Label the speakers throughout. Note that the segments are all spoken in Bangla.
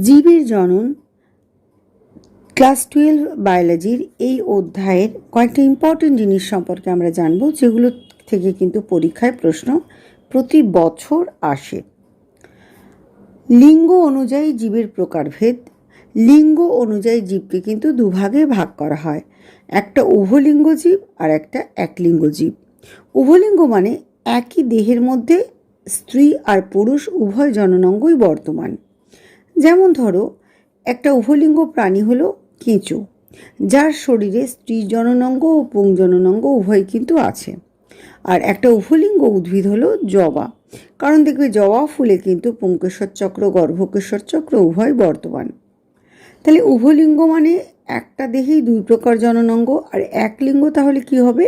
Speaker 1: জীবের জনন, ক্লাস টুয়েলভ বায়োলজির এই অধ্যায়ের কয়েকটা ইম্পর্টেন্ট জিনিস সম্পর্কে আমরা জানব, যেগুলো থেকে কিন্তু পরীক্ষায় প্রশ্ন প্রতি বছর আসে। লিঙ্গ অনুযায়ী জীবের প্রকারভেদ, লিঙ্গ অনুযায়ী জীবকে কিন্তু দুভাগে ভাগ করা হয়। একটা উভলিঙ্গ জীব আর একটা একলিঙ্গ জীব। উভলিঙ্গ মানে একই দেহের মধ্যে স্ত্রী আর পুরুষ উভয় জননাঙ্গই বর্তমান। যেমন ধরো, একটা উভলিঙ্গ প্রাণী হলো কেঁচো, যার শরীরে স্ত্রী জননাঙ্গ ও পুংজননাঙ্গ উভয় কিন্তু আছে। আর একটা উভলিঙ্গ উদ্ভিদ হলো জবা, কারণ দেখবে জবা ফুলে কিন্তু পুঙ্কেশ্বর চক্র গর্ভকেশ্বর চক্র উভয় বর্তমান। তাহলে উভলিঙ্গ মানে একটা দেহেই দুই প্রকার জননাঙ্গ, আর এক লিঙ্গ তাহলে কি হবে?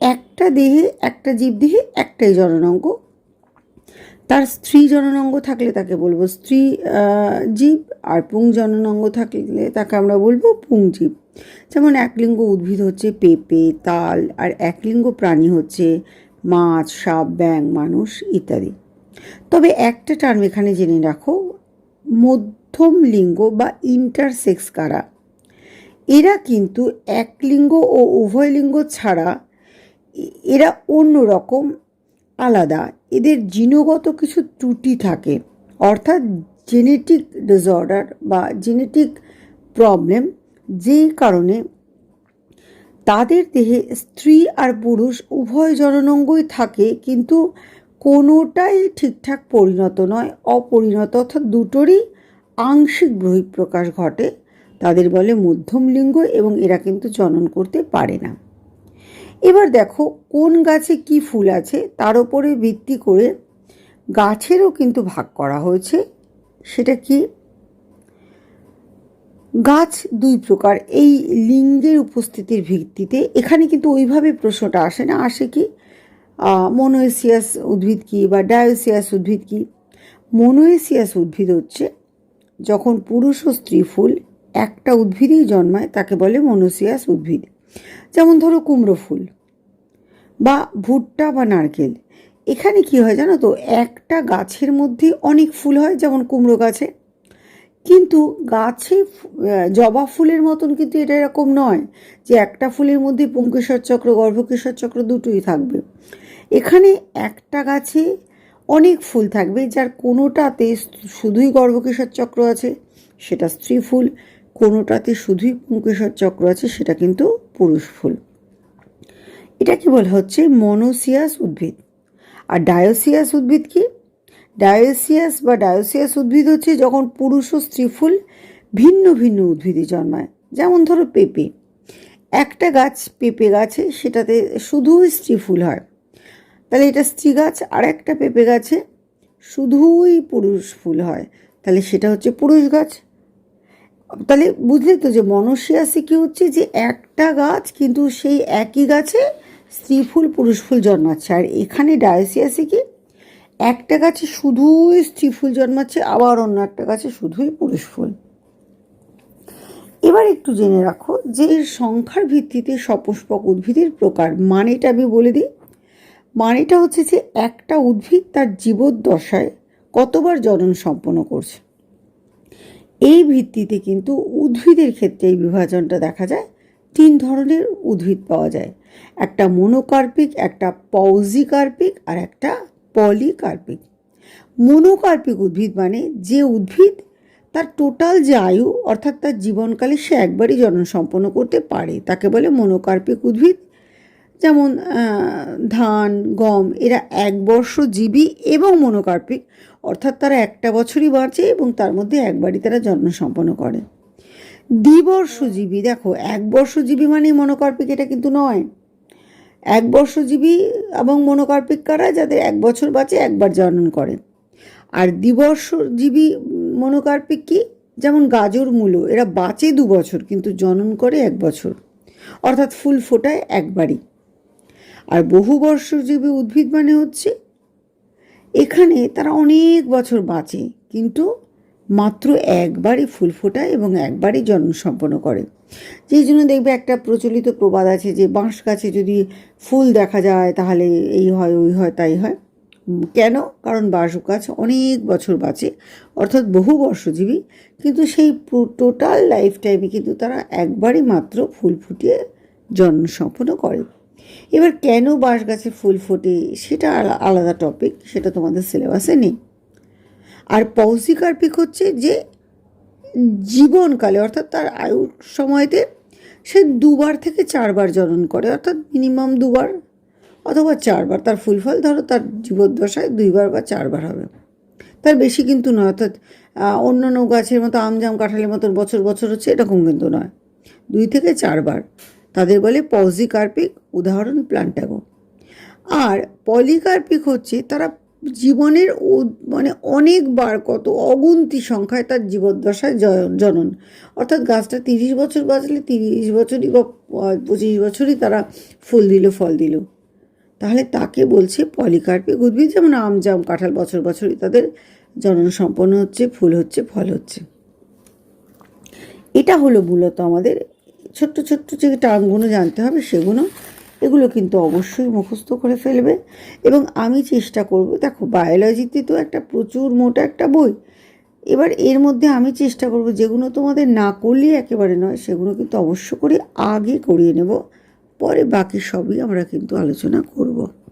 Speaker 1: একটা দেহে একটা জীব দেহে একটাই জননাঙ্গ তার স্ত্রী জননাঙ্গ থাকলে তাকে বলব। স্ত্রী জীব আর পুং জননাঙ্গ থাকলে তাকে আমরা বলব পুংজীব যেমন একলিঙ্গ উদ্ভিদ হচ্ছে পেঁপে, তাল, আর একলিঙ্গ প্রাণী হচ্ছে মাছ, সাপ ব্যাং মানুষ ইত্যাদি। তবে একটা টার্ম এখানে জেনে রাখো, মধ্যম লিঙ্গ বা ইন্টারসেক্স কারা? এরা কিন্তু এক লিঙ্গ ও উভয় লিঙ্গ ছাড়া এরা অন্য রকম আলাদা। এদের জিনগত কিছু ত্রুটি থাকে। অর্থাৎ জেনেটিক ডিসঅর্ডার বা জেনেটিক প্রবলেম যেই কারণে তাদের দেহে স্ত্রী আর পুরুষ উভয় জননঙ্গই থাকে, কিন্তু কোনোটাই ঠিকঠাক পরিণত নয়, অপরিণত অর্থাৎ দুটোরই আংশিক বহিঃপ্রকাশ ঘটে। তাদের বলে মধ্যম লিঙ্গ এবং এরা কিন্তু জনন করতে পারে না। এবার দেখো কোন গাছে কি ফুল আছে, তার উপরে ভিত্তি করে গাছেরও কিন্তু ভাগ করা হয়েছে। সেটা কি? গাছ দুই প্রকার, এই লিঙ্গের উপস্থিতির ভিত্তিতে। এখানে কিন্তু ওইভাবে প্রশ্নটা আসে না, আসে কি? মনোএসিয়াস উদ্ভিদ কী বা ডায়োসিয়াস উদ্ভিদ কী? মনোএসিয়াস উদ্ভিদ হচ্ছে যখন পুরুষ ও স্ত্রী ফুল একটা উদ্ভিদেই জন্মায়, তাকে বলে মনোসিয়াস উদ্ভিদ। যেমন ধরো কুমড়ো ফুল বা ভুট্টা বা নারকেল। এখানে কি হয় জানো তো, একটা গাছের মধ্যে অনেক ফুল হয় যেমন কুমড়ো গাছে। কিন্তু গাছে জবা ফুলের মতন কিন্তু এটা এরকম নয় যে একটা ফুলের মধ্যে পুঙ্কেশ্বর চক্র, গর্ভকেশ্বর চক্র দুটোই থাকবে। এখানে একটা গাছে অনেক ফুল থাকবে, যার কোনোটাতে শুধুই গর্ভকেশ্বর চক্র আছে, সেটা স্ত্রী ফুল কোনোটাতে শুধুই পুঙ্কেশ্বর চক্র আছে, সেটা কিন্তু পুরুষ ফুল। এটাকে বলা হচ্ছে মনোসিয়াস উদ্ভিদ। আর ডায়োসিয়াস উদ্ভিদ কি? ডায়োসিয়াস বা ডায়োসিয়াস উদ্ভিদ হচ্ছে যখন পুরুষ ও স্ত্রী ফুল ভিন্ন ভিন্ন উদ্ভিদে জন্মায়। যেমন ধরো পেঁপে। একটা গাছ, পেঁপে গাছে, সেটাতে শুধুই স্ত্রী ফুল হয়। তাহলে এটা স্ত্রী গাছ, আর একটা পেঁপে গাছে শুধুই পুরুষ ফুল হয়। তাহলে সেটা হচ্ছে পুরুষ গাছ। তাহলে বুঝলে তো যে মনসিয়াসে কি হচ্ছে যে একটা গাছ কিন্তু সেই একই গাছে স্ত্রী ফুল, পুরুষ ফুল জন্মাচ্ছে। আর এখানে ডায়োসিয়াসে কি? একটা গাছে শুধুই স্ত্রী ফুল জন্মাচ্ছে, আবার অন্য একটা গাছে শুধুই পুরুষ ফুল। এবার একটু জেনে রাখো যে সংখ্যার ভিত্তিতে সপুষ্পক উদ্ভিদের প্রকার। মানেটা আমি বলে দিই। মানেটা হচ্ছে যে একটা উদ্ভিদ তার জীবদ্দশায় কতবার জনন সম্পন্ন করছে? ভিত্তিতে কিন্তু উদ্ভিদের ক্ষেত্রে এই বিভাজনটা দেখা যায়। তিন ধরনের উদ্ভিদ পাওয়া যায়। একটা মনোকার্পিক, একটা পৌজিকার্পিক আর একটা পলিকার্পিক। মনোকার্পিক উদ্ভিদ মানে যে উদ্ভিদ তার টোটাল যে আয়ু অর্থাৎ তার জীবনকালে সে একবারই জনন সম্পন্ন করতে পারে, তাকে বলে মনোকার্পিক উদ্ভিদ। যেমন ধান, গম, এরা এক বর্ষ জীবী এবং মনোকার্পিক। অর্থাৎ তারা একটা বছরই বাঁচে এবং তার মধ্যে একবারই তারা জন্ম সম্পন্ন করে। দ্বিবর্ষজীবী, দেখো, এক বর্ষজীবী মানে মনোকার্পিক, এটা কিন্তু নয়। এক বর্ষজীবী এবং মনোকার্পিক কারা? যাদের এক বছর বাঁচে, একবার জনন করে। আর দ্বিবর্ষজীবী মনোকার্পিক কি? যেমন গাজর মূলো, এরা বাঁচে দু বছর, কিন্তু জনন করে এক বছর। অর্থাৎ ফুল ফোটায় একবারই। আর বহু বর্ষজীবী উদ্ভিদ মানে হচ্ছে এখানে তারা অনেক বছর বাঁচে, কিন্তু মাত্র একবারই ফুল ফোটায় এবং একবারই জন্ম সম্পন্ন করে। যেই জন্য দেখবে একটা প্রচলিত প্রবাদ আছে যে বাঁশ গাছে যদি ফুল দেখা যায় তাহলে এই হয়, ওই হয়, তাই হয়। কেন? কারণ বাঁশ গাছ অনেক বছর বাঁচে, অর্থাৎ বহু বর্ষজীবী কিন্তু সেই টোটাল লাইফ টাইমে কিন্তু তারা একবারই মাত্র ফুল ফুটিয়ে জন্ম সম্পন্ন করে। এবার কেন বাঁশ গাছে ফুল ফোটে সেটা আলা- আলাদা টপিক সেটা তোমাদের সিলেবাসে নেই। আর পৌসিকার্পিক হচ্ছে যে জীবনকালে, অর্থাৎ তার আয়ুর সময়তে সে দুবার থেকে চারবার জনন করে, অর্থাৎ মিনিমাম দুবার অথবা চারবার। তার ফুল ফল ধরো তার জীবদ্দশায় দুইবার বা চারবার হবে। তার বেশি কিন্তু নয়, অর্থাৎ অন্যান্য গাছের মতো আম জাম কাঁঠালের মতন বছর বছর হচ্ছে, এরকম কিন্তু নয়। দুই থেকে চারবার। তাদের বলে পজিকার্পিক উদাহরণ প্লান্টাগো। আর পলিকার্পিক হচ্ছে তারা জীবনের মানে অনেকবার কত অগুন্তি সংখ্যায় তার জীবদ্দশায় জনন। অর্থাৎ গাছটা তিরিশ বছর বাঁচলে তিরিশ বছরই বা পঁচিশ বছরই তারা ফুল দিল, ফল দিল। তাহলে তাকে বলছে পলিকার্পিক উদ্ভিদ, যেমন আম, জাম, কাঁঠাল বছর বছরই তাদের জনন সম্পন্ন হচ্ছে, ফুল হচ্ছে, ফল হচ্ছে। এটা হলো মূলত আমাদের ছোট্ট ছোট্ট যে টার্মগুলো জানতে হবে সেগুলো, এগুলো কিন্তু অবশ্যই মুখস্থ করে ফেলবে। এবং আমি চেষ্টা করব, দেখো বায়োলজিতে তো একটা প্রচুর মোটা একটা বই। এবার এর মধ্যে আমি চেষ্টা করব, যেগুলো তোমাদের না করলেই একেবারে নয়, সেগুলো কিন্তু অবশ্য করে আগে করিয়ে নেব। পরে বাকি সবই আমরা কিন্তু আলোচনা করব।